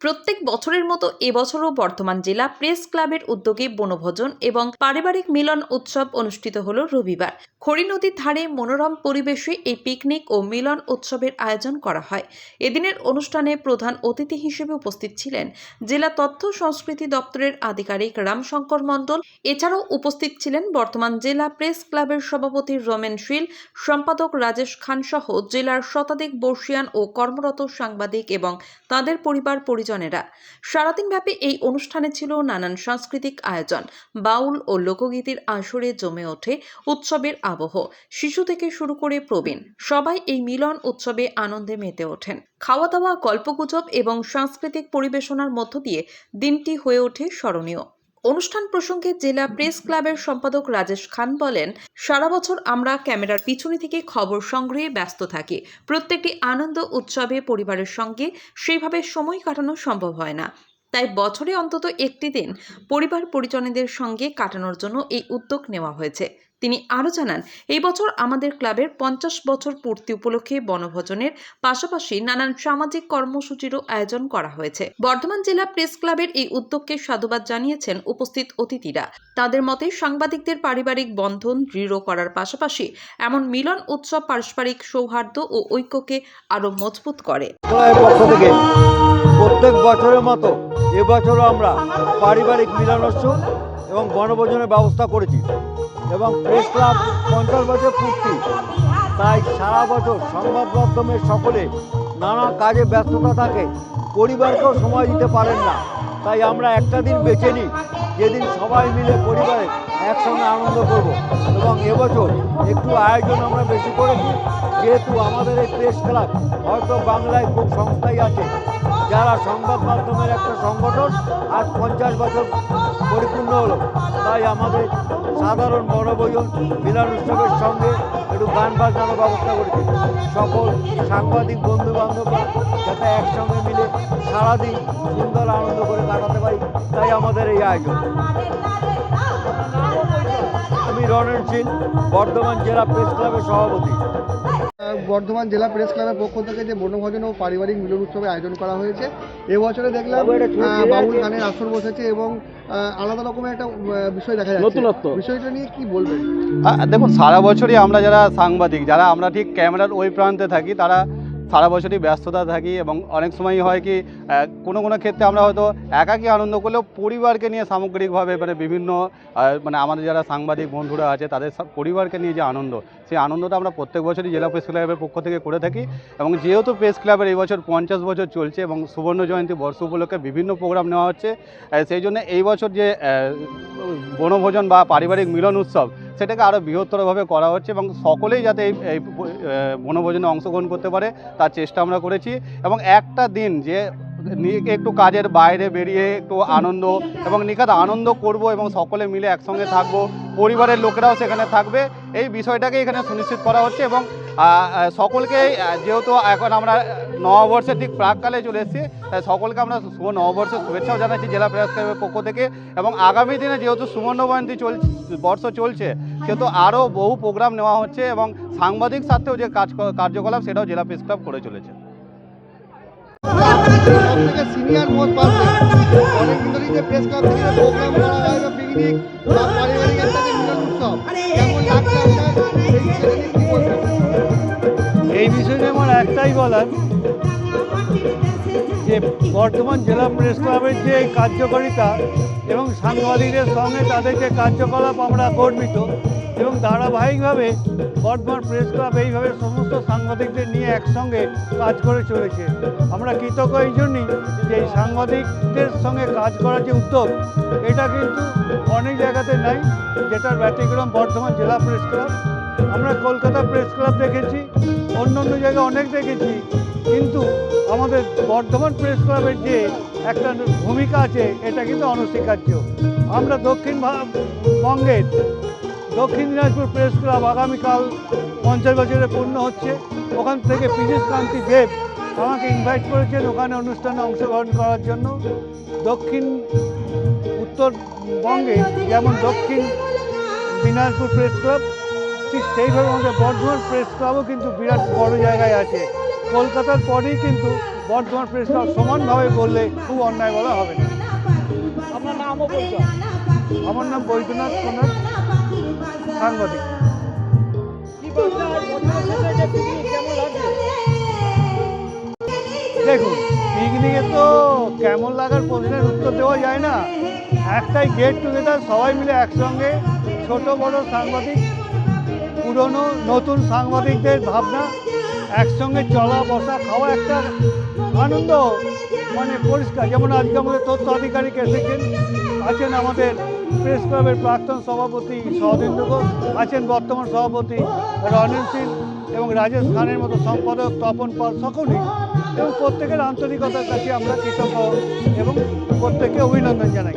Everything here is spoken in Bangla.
প্রত্যেক বছরের মতো এবছরও বর্ধমান জেলা প্রেস ক্লাবের উদ্যোগে বনভোজন এবং পারিবারিক মিলন উৎসব অনুষ্ঠিত হল রবিবার। খড়ি নদীর ধারে মনোরম পরিবেশে এই পিকনিক ও মিলন উৎসবের আয়োজন করা হয়। এদিনের অনুষ্ঠানে প্রধান অতিথি হিসেবে উপস্থিত ছিলেন জেলা তথ্য সংস্কৃতি দপ্তরের আধিকারিক রামশঙ্কর মণ্ডল। এছাড়াও উপস্থিত ছিলেন বর্তমান জেলা প্রেস ক্লাবের সভাপতি রমেন শীল, সম্পাদক রাজেশ খান সহ জেলার শতাধিক বর্ষিয়ান ও কর্মরত সাংবাদিক এবং তাদের পরিবার পরিজনেরা সারাদিনব্যাপী এই অনুষ্ঠানে ছিল নানান সাংস্কৃতিক আয়োজন। বাউল ও লোকগীতির আসরে জমে ওঠে উৎসবের আবহ। শিশু থেকে শুরু করে প্রবীণ, সবাই এই মিলন উৎসবে আনন্দে মেতে ওঠেন। খাওয়া দাওয়া গল্পগুজব এবং সাংস্কৃতিক পরিবেশনার মধ্য দিয়ে দিনটি হয়ে ওঠে স্মরণীয়। অনুষ্ঠান প্রসঙ্গে জেলা প্রেস ক্লাবের সম্পাদক রাজেশ খান বলেন, সারা বছর আমরা ক্যামেরার পিছনে থেকে খবর সংগ্রহে ব্যস্ত থাকি। প্রত্যেকটি আনন্দ উৎসবে পরিবারের সঙ্গে সেইভাবে সময় কাটানো সম্ভব হয় না। তাই বছরে অন্তত একটি দিন পরিবার পরিজনেদের সঙ্গে কাটানোর জন্য এই উদ্যোগ নেওয়া হয়েছে। তিনি আরও জানান, এই বছর আমাদের ক্লাবের পঞ্চাশ বছর পূর্তি উপলক্ষে বনভোজনের পাশাপাশি নানান সামাজিক কর্মসূচিরও আয়োজন করা হয়েছে। বর্ধমান জেলা প্রেস ক্লাবের এই উদ্যোগকে সাধুবাদ জানিয়েছেন উপস্থিত অতিথিরা। তাদের মতে, সাংবাদিকদের পারিবারিক বন্ধন দৃঢ় করার পাশাপাশি এমন মিলন উৎসব পারস্পরিক সৌহার্দ্য ও ঐক্যকে আরও মজবুত করে। প্রত্যেক বছরের মতো এবছরও আমরা পারিবারিক মিলনোৎসব এবং বনভোজনের ব্যবস্থা করেছি। এবং প্রেস ক্লাব পঞ্চাশ বছর পূর্তি। তাই সারা বছর সংবাদ মাধ্যমের সকলে নানা কাজে ব্যস্ততা থাকে, পরিবারকেও সময় দিতে পারেন না। তাই আমরা একটা দিন বেছে নিই, যেদিন সবাই মিলে পরিবারে একসঙ্গে আনন্দ করব। এবং এবছর একটু আয়োজন আমরা বেশি করেছি, যেহেতু আমাদের এই প্রেস ক্লাব হয়তো বাংলায় খুব সংস্থাই আছে। যারা সংবাদ মাধ্যমের একটা সংগঠন আজ পঞ্চাশ বছর পরিপূর্ণ হলো, তাই আমাদের সাধারণ বনভোজন মিলন উৎসবের সঙ্গে একটু গান বাজনার ব্যবস্থা করেছি। সকল সাংবাদিক বন্ধু বান্ধবরা যাতে একসঙ্গে মিলে সারাদিন সুন্দর আনন্দ করে কাটাতে পারি, তাই আমাদের এই আয়োজন। আমি রণেন সিং, বর্ধমান জেলা প্রেস ক্লাবের সভাপতি। বর্ধমান জেলা প্রেস ক্লাবের পক্ষ থেকে যে বনভোজন ও পারিবারিক মিলন উৎসবের আয়োজন করা হয়েছে এবছরে দেখলাম বাবুল বাউল গানের আসর বসেছে এবং আলাদা রকমের একটা বিষয় দেখা যাচ্ছে। নতুনত্ব। বিষয়টা নিয়ে কি বলবেন? দেখুন সারা বছরই আমরা যারা সাংবাদিক যারা আমরা ঠিক ক্যামেরার ওই প্রান্তে থাকি তারা সারা বছরই ব্যস্ততা থাকি এবং অনেক সময় হয় কি কোনো কোনো ক্ষেত্রে আমরা হয়তো একাকী আনন্দ করলেও পরিবারকে নিয়ে সামগ্রিকভাবে মানে বিভিন্ন মানে আমাদের যারা সাংবাদিক বন্ধুরা আছে তাদের পরিবারকে নিয়ে যে আনন্দ, সেই আনন্দটা আমরা প্রত্যেক বছরই জেলা প্রেস ক্লাবের পক্ষ থেকে করে থাকি এবং যেহেতু প্রেস ক্লাবের এই বছর পঞ্চাশ বছর চলছে এবং সুবর্ণ জয়ন্তী বর্ষ উপলক্ষে বিভিন্ন প্রোগ্রাম নেওয়া হচ্ছে সেই জন্য এই বছর যে বনভোজন বা পারিবারিক মিলন উৎসব সেটাকে আরও বৃহত্তরভাবে করা হচ্ছে এবং সকলেই যাতে এই বনভোজনে অংশগ্রহণ করতে পারে, তার চেষ্টা আমরা করেছি। এবং একটা দিন যে একটু কাজের বাইরে বেরিয়ে একটু আনন্দ এবং নিখাত আনন্দ করব এবং সকলে মিলে একসঙ্গে থাকব, পরিবারের লোকেরাও সেখানে থাকবে, এই বিষয়টাকে এখানে সুনিশ্চিত করা হচ্ছে এবং সকলকেই যেহেতু এখন আমরা নববর্ষের ঠিক প্রাককালে চলে এসেছি, তাই সকলকে আমরা শুভ নববর্ষের শুভেচ্ছাও জানাচ্ছি জেলা প্রেস ক্লাবের পক্ষ থেকে এবং আগামী দিনে যেহেতু সুবর্ণ জয়ন্তী চল, বর্ষ চলছে, সেহেতু আরও বহু প্রোগ্রাম নেওয়া হচ্ছে এবং সাংবাদিক স্বার্থেও যে কাজ, কার্যকলাপ, সেটাও জেলা প্রেস ক্লাব করে চলেছে। সিনিয়র মোস্ট পার্সন অনেকদিন ধরেই যে প্রেস ক্লাব থেকে প্রোগ্রাম করা হয় পিকনিক বলার যে বর্তমান জেলা প্রেস ক্লাবের যে কার্যকারিতা এবং সাংবাদিকদের সঙ্গে তাদের যে কার্যকলাপ আমরা গর্বিত এবং ধারাবাহিকভাবে বর্তমান প্রেস ক্লাব এইভাবে সমস্ত সাংবাদিকদের নিয়ে একসঙ্গে কাজ করে চলেছে। আমরা কৃতজ্ঞ এই জন্যই যে এই সাংবাদিকদের সঙ্গে কাজ করার যে উদ্যোগ, এটা কিন্তু অনেক জায়গাতে নাই যেটার ব্যতিক্রম বর্ধমান জেলা প্রেস ক্লাব। আমরা কলকাতা প্রেস ক্লাব দেখেছি অন্য অন্য জায়গায় অনেক দেখেছি, কিন্তু আমাদের বর্ধমান প্রেস ক্লাবের যে একটা ভূমিকা আছে, এটা কিন্তু অনস্বীকার্য। আমরা দক্ষিণ বঙ্গের দক্ষিণ দিনাজপুর প্রেস ক্লাব আগামীকাল পঞ্চাশ বছরে পূর্ণ হচ্ছে। ওখান থেকে পীযুষ কান্তি দেব আমাকে ইনভাইট করেছেন ওখানে অনুষ্ঠানে অংশগ্রহণ করার জন্য। দক্ষিণ উত্তরবঙ্গে যেমন দক্ষিণ দিনাজপুর প্রেস ক্লাব ঠিক সেইভাবে আমাদের বর্ধমান প্রেস ক্লাবও কিন্তু বিরাট বড় জায়গায় আছে। কলকাতার পরেই কিন্তু বর্ধমান প্রেস ক্লাব সমানভাবে বললে খুব অন্যায় বলা হবে না। আপনার নামও আমার নাম বৈদ্যনাথ সোনার সাংবাদিক। দেখুন পিকনিকে তো কেমন লাগার প্রশ্নের উত্তর দেওয়া যায় না। একটাই গেট টুগেদার সবাই মিলে একসঙ্গে ছোট বড় সাংবাদিক পুরনো নতুন সাংবাদিকদের ভাবনা একসঙ্গে চলা, বসা, খাওয়া একটা আনন্দ মানে পরিষ্কার। যেমন আজকে আমাদের তথ্য আধিকারিক এসেছেন, আছেন আমাদের প্রেস ক্লাবের প্রাক্তন সভাপতি সহদেন্দ্র ঘোষ আছেন বর্তমান সভাপতি রণেন সিং এবং রাজেশ খানের মতো সম্পাদক তপন পাল সকলেই। এবং প্রত্যেকের আন্তরিকতার কাছে আমরা কৃতজ্ঞ এবং প্রত্যেককে অভিনন্দন জানাই।